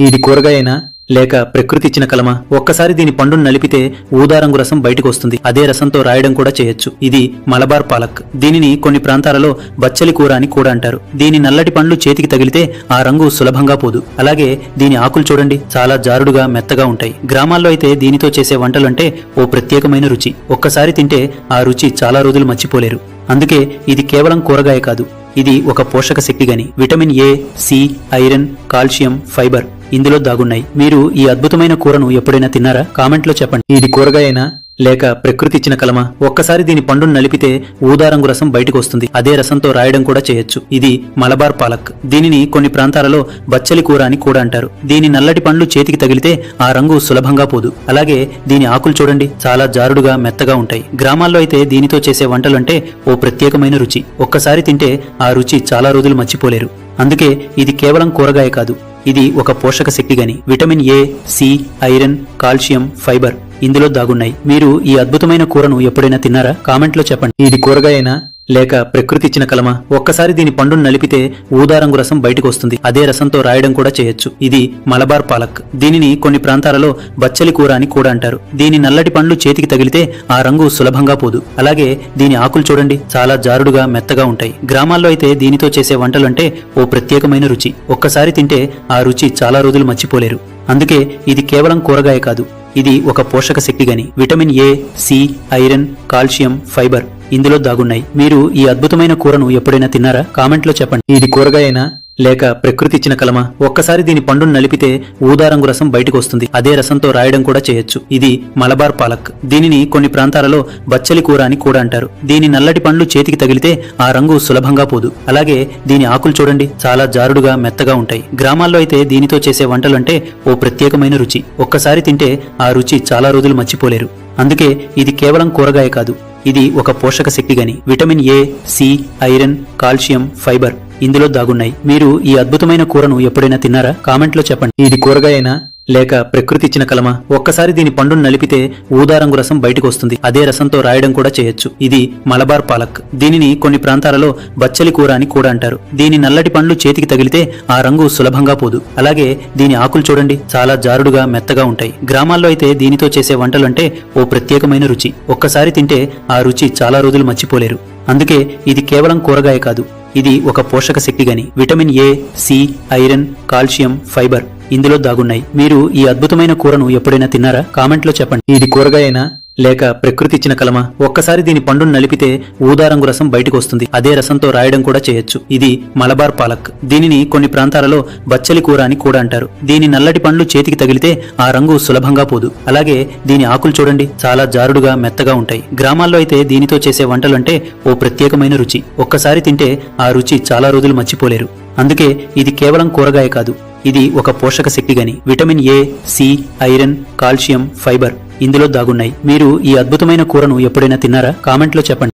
ఇది కూరగాయనా? లేక ప్రకృతి ఇచ్చిన కలమా? ఒక్కసారి దీని పండును నలిపితే ఊదారంగు రసం బయటకు వస్తుంది. అదే రసంతో రాయడం కూడా చేయొచ్చు. ఇది మలబార్ పాలక్. దీనిని కొన్ని ప్రాంతాలలో బచ్చలి కూర అని కూడా అంటారు. దీని నల్లటి పండ్లు చేతికి తగిలితే ఆ రంగు సులభంగా పోదు. అలాగే దీని ఆకులు చూడండి. చాలా జారుడుగా మెత్తగా ఉంటాయి. గ్రామాల్లో అయితే దీనితో చేసే వంటలంటే ఓ ప్రత్యేకమైన రుచి. ఒక్కసారి తింటే ఆ రుచి చాలా రోజులు మర్చిపోలేరు. అందుకే ఇది కేవలం కూరగాయ కాదు. ఇది ఒక పోషక శక్తి గని. Vitamin A C iron calcium fibre. ఇందులో దాగున్నాయి. మీరు ఈ అద్భుతమైన కూరను ఎప్పుడైనా తిన్నారా? కామెంట్లో చెప్పండి. ఇది కూరగాయనా? లేక ప్రకృతి ఇచ్చిన కలమా? ఒక్కసారి దీని పండును నలిపితే ఊదారంగు రసం బయటకు వస్తుంది. అదే రసంతో రాయడం కూడా చేయొచ్చు. ఇది మలబార్ పాలక్. దీనిని కొన్ని ప్రాంతాలలో బచ్చలి కూర అని కూడా అంటారు. దీని నల్లటి పండ్లు చేతికి తగిలితే ఆ రంగు సులభంగా పోదు. అలాగే దీని ఆకులు చూడండి. చాలా జారుడుగా మెత్తగా ఉంటాయి. గ్రామాల్లో అయితే దీనితో చేసే వంటలంటే ఓ ప్రత్యేకమైన రుచి. ఒక్కసారి తింటే ఆ రుచి చాలా రోజులు మర్చిపోలేరు. అందుకే ఇది కేవలం కూరగాయ కాదు. ఇది ఒక పోషక శక్తి గని. Vitamin A C iron calcium fibre ఇందులో దాగున్నాయి. మీరు ఈ అద్భుతమైన కూరను ఎప్పుడైనా తిన్నారా? కామెంట్లో చెప్పండి. ఇది కూరగాయనా? లేక ప్రకృతి ఇచ్చిన కలమ? ఒక్కసారి దీని పండును నలిపితే ఊదారంగు రసం బయటకు వస్తుంది అదే రసంతో రాయడం కూడా చేయొచ్చు. ఇది మలబార్ పాలక్. దీనిని కొన్ని ప్రాంతాలలో బచ్చలి కూర అని కూడా అంటారు. దీని నల్లటి పండ్లు చేతికి తగిలితే ఆ రంగు సులభంగా పోదు. అలాగే దీని ఆకులు చూడండి. చాలా జారుడుగా మెత్తగా ఉంటాయి. గ్రామాల్లో అయితే దీనితో చేసే వంటలంటే ఓ ప్రత్యేకమైన రుచి. ఒక్కసారి తింటే ఆ రుచి చాలా రోజులు మర్చిపోలేరు. అందుకే ఇది కేవలం కూరగాయ కాదు. ఇది ఒక పోషక శక్తి గని. Vitamin A C iron calcium fibre. ఇందులో దాగున్నాయి. మీరు ఈ అద్భుతమైన కూరను ఎప్పుడైనా తిన్నారా? కామెంట్లో చెప్పండి. ఇది కూరగాయనా? లేక ప్రకృతి ఇచ్చిన కలమా? ఒక్కసారి దీని పండును నలిపితే ఊదారంగు రసం బయటకు వస్తుంది. అదే రసంతో రాయడం కూడా చేయొచ్చు. ఇది మలబార్ పాలక్. దీనిని కొన్ని ప్రాంతాలలో బచ్చలి కూర అని కూడా అంటారు. దీని నల్లటి పండ్లు చేతికి తగిలితే ఆ రంగు సులభంగా పోదు. అలాగే దీని ఆకులు చూడండి. చాలా జారుడుగా మెత్తగా ఉంటాయి. గ్రామాల్లో అయితే దీనితో చేసే వంటలంటే ఓ ప్రత్యేకమైన రుచి. ఒక్కసారి తింటే ఆ రుచి చాలా రోజులు మర్చిపోలేరు. అందుకే ఇది కేవలం కూరగాయ కాదు. ఇది ఒక పోషక శక్తి గని. Vitamin A C iron calcium fibre ఇందులో దాగున్నాయి. మీరు ఈ అద్భుతమైన కూరను ఎప్పుడైనా తిన్నారా? కామెంట్లో చెప్పండి. ఇది కూరగాయనా? లేక ప్రకృతి ఇచ్చిన కలమా? ఒక్కసారి దీని పండును నలిపితే ఊదారంగు రసం బయటకు వస్తుంది. అదే రసంతో రాయడం కూడా చేయొచ్చు. ఇది మలబార్ పాలక్. దీనిని కొన్ని ప్రాంతాలలో బచ్చలి కూర అని కూడా అంటారు. దీని నల్లటి పండ్లు చేతికి తగిలితే ఆ రంగు సులభంగా పోదు. అలాగే దీని ఆకులు చూడండి. చాలా జారుడుగా మెత్తగా ఉంటాయి. గ్రామాల్లో అయితే దీనితో చేసే వంటలంటే ఓ ప్రత్యేకమైన రుచి. ఒక్కసారి తింటే ఆ రుచి చాలా రోజులు మర్చిపోలేరు. అందుకే ఇది కేవలం కూరగాయ కాదు. ఇది ఒక పోషక శక్తి గని. Vitamin A C iron calcium fibre. ఇందులో దాగున్నాయి. మీరు ఈ అద్భుతమైన కూరను ఎప్పుడైనా తిన్నారా? కామెంట్లో చెప్పండి. ఇది కూరగాయనా? లేక ప్రకృతి ఇచ్చిన కలమా? ఒక్కసారి దీని పండును నలిపితే ఊదారంగు రసం బయటకు వస్తుంది. అదే రసంతో రాయడం కూడా చేయొచ్చు. ఇది మలబార్ పాలక్. దీనిని కొన్ని ప్రాంతాలలో బచ్చలి కూర అని కూడా అంటారు. దీని నల్లటి పండ్లు చేతికి తగిలితే ఆ రంగు సులభంగా పోదు. అలాగే దీని ఆకులు చూడండి. చాలా జారుడుగా మెత్తగా ఉంటాయి. గ్రామాల్లో అయితే దీనితో చేసే వంటలంటే ఓ ప్రత్యేకమైన రుచి. ఒక్కసారి తింటే ఆ రుచి చాలా రోజులు మర్చిపోలేరు. అందుకే ఇది కేవలం కూరగాయ కాదు. ఇది ఒక పోషక శక్తి గని. Vitamin A C iron calcium fibre ఇందులో దాగున్నాయి. మీరు ఈ అద్భుతమైన కూరను ఎప్పుడైనా తిన్నారా? కామెంట్లో చెప్పండి.